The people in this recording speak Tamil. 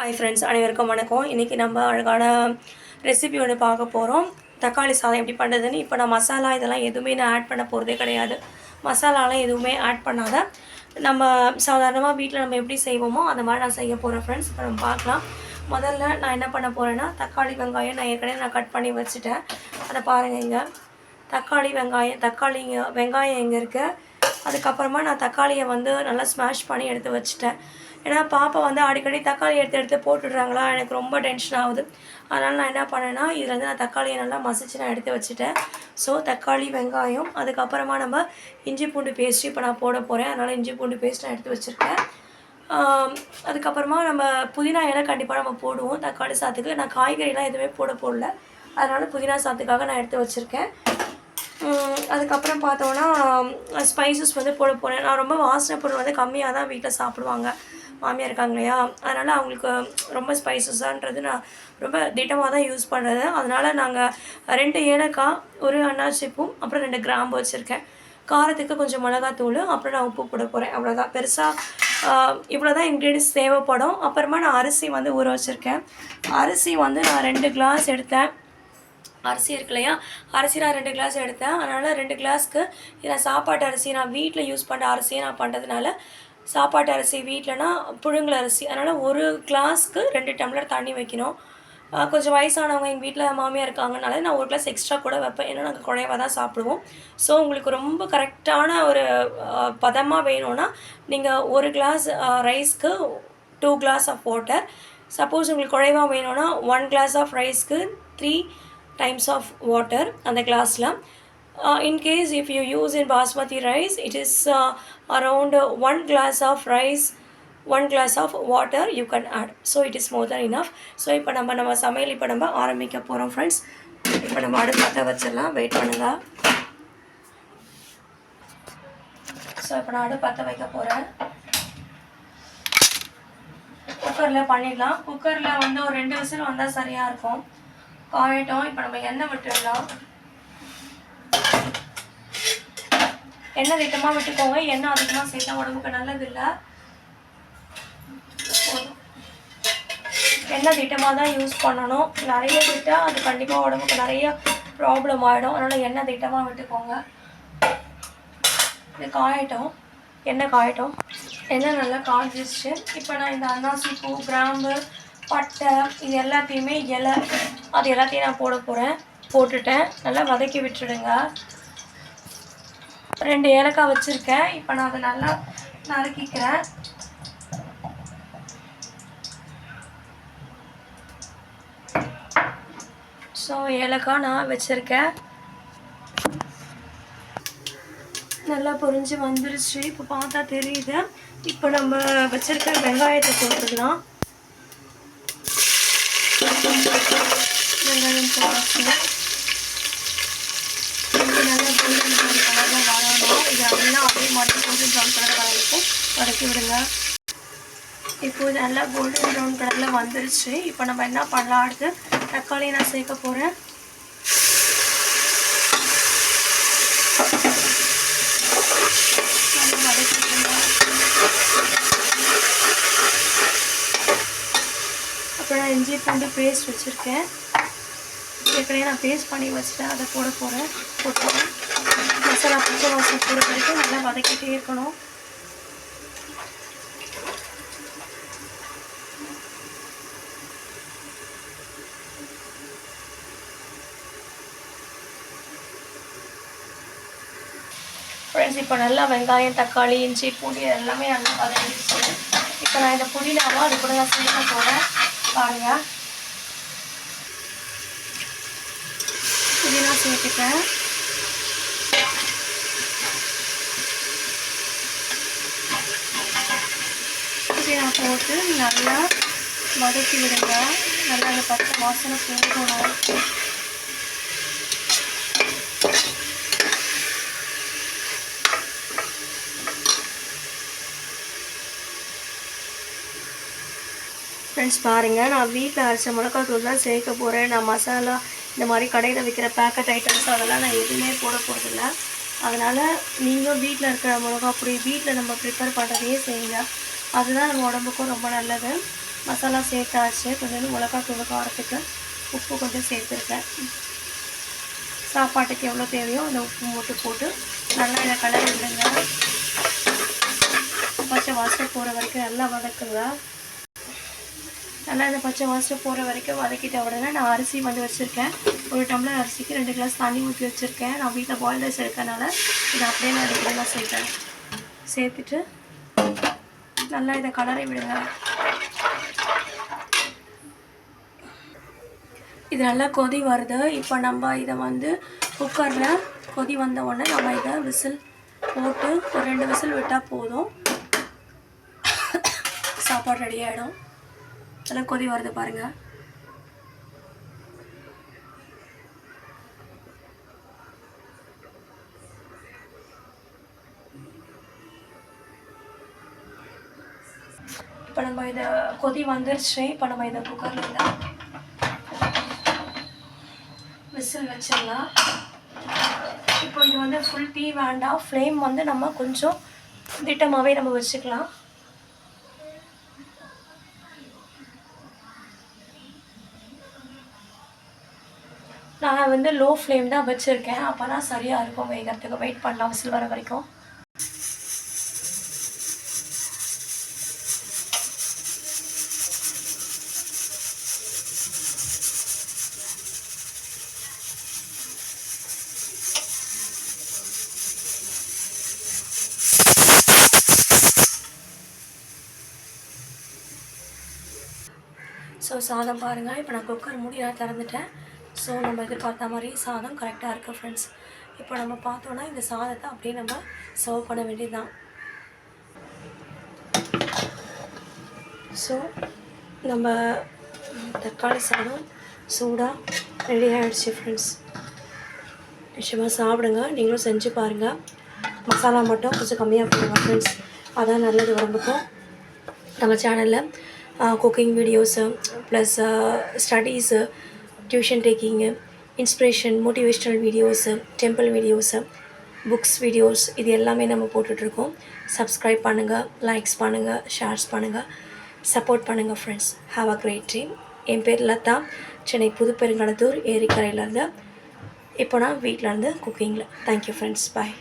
ஹாய் ஃப்ரெண்ட்ஸ் அனைவருக்கும் வணக்கம். இன்றைக்கி நம்ம அழகான ரெசிபி ஒன்று பார்க்க போகிறோம் தக்காளி சாதம் எப்படி பண்ணுறதுன்னு இப்போ நான் மசாலா இதெல்லாம் எதுவுமே நான் ஆட் பண்ண போகிறதே கிடையாது. மசாலாலாம் எதுவுமே ஆட் பண்ணாத. நம்ம சாதாரணமாக வீட்டில் நம்ம எப்படி செய்வோமோ அந்த மாதிரி நான் செய்ய போகிறேன் ஃப்ரெண்ட்ஸ் இப்போ நம்ம பார்க்கலாம். முதல்ல நான் என்ன பண்ண போகிறேன்னா தக்காளி வெங்காயம் நான் ஏற்கனவே நான் கட் பண்ணி வச்சுட்டேன். அதை பாருங்கள் இங்கே. தக்காளி வெங்காயம் தக்காளி வெங்காயம் எங்கே இருக்குது அதுக்கப்புறமா நான் தக்காளியை வந்து நல்லா ஸ்மாஷ் பண்ணி எடுத்து வச்சுட்டேன். ஏன்னா பாப்பா வந்து அடிக்கடி தக்காளி எடுத்து எடுத்து போட்டுடுறாங்களா எனக்கு ரொம்ப டென்ஷன் ஆகுது. அதனால் நான் என்ன பண்ணேன்னா இதில் வந்து நான் தக்காளியை நல்லா மசிச்சு நான் எடுத்து வச்சுட்டேன். ஸோ தக்காளி வெங்காயம் அதுக்கப்புறமா நம்ம இஞ்சி பூண்டு பேஸ்ட் இப்போ நான் போட போகிறேன் அதனால் இஞ்சி பூண்டு பேஸ்ட் நான் எடுத்து வச்சுருக்கேன். அதுக்கப்புறமா நம்ம புதினா இலை கண்டிப்பாக நம்ம போடுவோம். தக்காளி சாத்துக்கு. நான் காய்கறிலாம் எதுவுமே போட போடல. அதனால் புதினா சாத்துக்காக நான் எடுத்து வச்சுருக்கேன். அதுக்கப்புறம் பார்த்தோன்னா ஸ்பைசஸ் வந்து போட போகிறேன் நான் ரொம்ப வாசனை பொருள் வந்து கம்மியாக தான் வீட்டில் சாப்பிடுவாங்க. மாமியார் இருக்காங்க இல்லையா? அதனால் அவங்களுக்கு ரொம்ப ஸ்பைசஸான்றது நான் ரொம்ப திட்டமாக தான் யூஸ் பண்ணுறது அதனால் நாங்கள் ரெண்டு ஏலக்காய் ஒரு அன்னாசிப்பும் அப்புறம் ரெண்டு கிராம்பு வச்சுருக்கேன். காரத்துக்கு கொஞ்சம் மிளகாத்தூள் அப்புறம் நான் உப்பு போட போகிறேன் அவ்வளோதான் பெருசாக இவ்வளோ தான் இன்க்ரீடியன்ஸ் தேவைப்படும். அப்புறமா நான் அரிசி வந்து ஊற வச்சுருக்கேன். அரிசி வந்து நான் ரெண்டு கிளாஸ் எடுத்தேன். அரிசி இருக்கு இல்லையா? அரிசி நான் ரெண்டு கிளாஸ் எடுத்தேன். அதனால் ரெண்டு கிளாஸ்க்கு நான் சாப்பாட்டு அரிசி நான் வீட்டில் யூஸ் பண்ணுற அரிசியை நான் பண்ணுறதுனால சாப்பாட்டு அரிசி வீட்டிலனா புழுங்கல் அரிசி. அதனால் ஒரு கிளாஸ்க்கு ரெண்டு டம்ளர் தண்ணி வைக்கணும். கொஞ்சம் வயசானவங்க எங்கள் வீட்டில் மாமியார் இருக்காங்கனால நான் ஒரு கிளாஸ் எக்ஸ்ட்ரா கூட வைப்பேன். ஏன்னா நாங்கள் குழைவாக தான் சாப்பிடுவோம். ஸோ உங்களுக்கு ரொம்ப கரெக்டான ஒரு பதமாக வேணும்னா நீங்கள் ஒரு கிளாஸ் ரைஸ்க்கு two glass of water suppose உங்களுக்கு குறைவாக வேணும்னா ஒன் கிளாஸ் ஆஃப் ரைஸ்க்கு த்ரீ டைம்ஸ் ஆஃப் வாட்டர் அந்த கிளாஸில் in case if you use in basmati rice it is around one glass of rice one glass of water you can add so it is more than enough so இப்போ நம்ம நம்ம சமையல் இப்போ நம்ம ஆரம்பிக்க போகிறோம் ஃப்ரெண்ட்ஸ் இப்போ நம்ம அடுப்பு பற்ற வச்சிடலாம். வெயிட் பண்ணுங்கள் ஸோ இப்போ நான் அடுப்பு பற்ற வைக்க போகிறேன் குக்கரில் பண்ணிடலாம். குக்கரில் வந்து ஒரு ரெண்டு விசில் வந்தால் சரியாக இருக்கும். காயட்டும். இப்போ நம்ம எண்ணெய் விட்டுடலாம். எண்ணெய் திட்டமாக விட்டுக்கோங்க. எண்ணெய் அதிகமாக சேர்த்தா உடம்புக்கு நல்லது இல்லை எண்ணெய் திட்டமாக தான் யூஸ் பண்ணணும். நிறைய விட்டால் அது கண்டிப்பாக உடம்புக்கு நிறைய ப்ராப்ளம் ஆகிடும் அதனால் எண்ணெய் திட்டமாக விட்டுக்கோங்க. இது காயட்டும். எண்ணெய் காயட்டும். எண்ணெய் நல்லா காய்ச்சிச்சு இப்போ நான் இந்த அன்னாசி பூ கிராம்பு பட்டை இது எல்லாத்தையுமே இலை அது எல்லாத்தையும் நான் போட போகிறேன் போட்டுட்டேன். நல்லா வதக்கி விட்டுடுங்க. ரெண்டு ஏலக்காய் வச்சுருக்கேன். இப்போ நான் அதை நல்லா நறுக்கிக்கிறேன். ஸோ ஏலக்காய் நான் வச்சுருக்கேன். நல்லா பொரிஞ்சு வந்துருச்சு. இப்போ பார்த்தா தெரியுது. இப்போ நம்ம வச்சுருக்க வெங்காயத்தை போட்டுக்கலாம் நல்லா கோல்டன் ப்ரௌன் கலரில் வரணும் இது நல்லா அதே மாதிரி கோல்டன் ப்ரௌன் கலர் வர வரைக்கும் வதக்கி விடுங்க இப்போ நல்லா கோல்டன் ப்ரௌன் கலரில் வந்துருச்சு இப்போ நம்ம என்ன பண்ணலாம் அடுத்து தக்காளி நான் சேர்க்க போகிறேன் அப்புறம் நான் இஞ்சி பூண்டு பேஸ்ட் வச்சுருக்கேன். ஏற்கனவே நான் பேஸ்ட் பண்ணி வச்சுட்டேன். அதை போட போகிறேன் போட்டுறேன் மசாலா பச்சை வாசம் போட வரைக்கும் நல்லா வதக்கிட்டே இருக்கணும். ஃப்ரெண்ட்ஸ் இப்போ நல்லா வெங்காயம் தக்காளி இஞ்சி பூண்டு எல்லாமே நல்லா வதங்கிடுச்சு இப்போ நான் இந்த புதினாவை அது கூட நான் சேர்க்க போகிறேன் பாருங்க புதினா இதை நான் போட்டு நல்லா வதக்கி விடுங்க நல்லா அந்த பச்சை வாசனை போகணும் ஃப்ரெண்ட்ஸ் பாருங்கள் நான் வீட்டில் அரைச்ச மிளகாத்தூள் தான் சேர்க்க போகிறேன் நான் மசாலா இந்த மாதிரி கடையில் விற்கிற பேக்கெட் ஐட்டம்ஸ் அதெல்லாம் நான் எதுவுமே போட போகிறதில்ல அதனால் நீங்களும் வீட்டில் இருக்கிற மிளகா பொடி வீட்டில் நம்ம ப்ரிப்பேர் பண்ணுறதையே செய்யுங்க. அதுதான் நம்ம உடம்புக்கும் ரொம்ப நல்லது. மசாலா சேர்த்தாச்சு. கொஞ்சம் மிளகா தூள் காரத்துக்கு உப்பு கொஞ்சம் சேர்த்துருக்கேன். சாப்பாட்டுக்கு எவ்வளோ தேவையோ அந்த உப்பு மட்டும் போட்டு நல்லா இதை கலர் விடுங்க பச்சை வாசல் போகிற வரைக்கும் நல்லா வதக்குங்க. நல்லா இந்த பச்சை வாசம் போகிற வரைக்கும் வதக்கிட்ட உடனே நான் அரிசி வந்து வச்சுருக்கேன். ஒரு டம்ளர் அரிசிக்கு ரெண்டு கிளாஸ் தண்ணி ஊற்றி வச்சுருக்கேன். நான் வீட்டில் பாயில் ரைஸ் இருக்கனால இதை அப்படியே நான் ரெகுலராக சேர்த்தேன் சேர்த்துட்டு நல்லா இதை கலரை விடுங்க. இது நல்லா கொதி வருது. இப்போ நம்ம இதை வந்து குக்கரில் கொதி வந்த உடனே நம்ம இதை விசில் போட்டு ஒரு ரெண்டு விசில் விட்டால் போதும். சாப்பாடு ரெடி ஆகிடும் நல்லா கொதி வருது பாருங்கள் இப்போ நம்ம இதை கொதி வந்துருச்சு. இப்போ நம்ம இதை குக்கரில் இதை விசில் வச்சிடலாம். இப்போ இது வந்து ஃபுல் டீ வேண்டாம். ஃப்ளேம் வந்து நம்ம கொஞ்சம் திட்டமாகவே நம்ம வச்சுக்கலாம். நான் வந்து லோ ஃப்ளேம் தான் வச்சுருக்கேன். அப்போ தான் சரியாக இருக்கும் வேகிறதுக்கு வெயிட் பண்ணலாம் விசில் வர வரைக்கும். ஸோ சாதம் பாருங்கள் இப்போ நான் குக்கர் மூடி நான் திறந்துட்டேன். ஸோ நம்ம எதிர்பார்த்த மாதிரி சாதம் கரெக்டாக இருக்குது ஃப்ரெண்ட்ஸ் இப்போ நம்ம பார்த்தோன்னா இந்த சாதத்தை அப்படியே நம்ம சர்வ் பண்ண வேண்டியதுதான். ஸோ நம்ம தக்காளி சாதம் சூடாக ரெடி ஆகிடுச்சு ஃப்ரெண்ட்ஸ் நிச்சயமாக சாப்பிடுங்க. நீங்களும் செஞ்சு பாருங்கள் மசாலா மட்டும் கொஞ்சம் கம்மியாக போடுங்க ஃப்ரெண்ட்ஸ் அதான் நல்லது உடம்புக்கும். நம்ம சேனலில் cooking videos plus studies tuition taking inspiration motivational videos temple videos books videos இது எல்லாமே நம்ம போட்டுட்ருக்கோம். சப்ஸ்கிரைப் பண்ணுங்கள் லைக்ஸ் பண்ணுங்கள் ஷேர்ஸ் பண்ணுங்கள் சப்போர்ட் பண்ணுங்கள் friends have a great team என் பேர் லதா. சென்னை புதுப்பெருங்கடத்தூர் ஏரிக்கரையிலேருந்து. இப்போ நான் வீட்டில் இருந்து குக்கிங்கில் தேங்க்யூ ஃப்ரெண்ட்ஸ் பாய்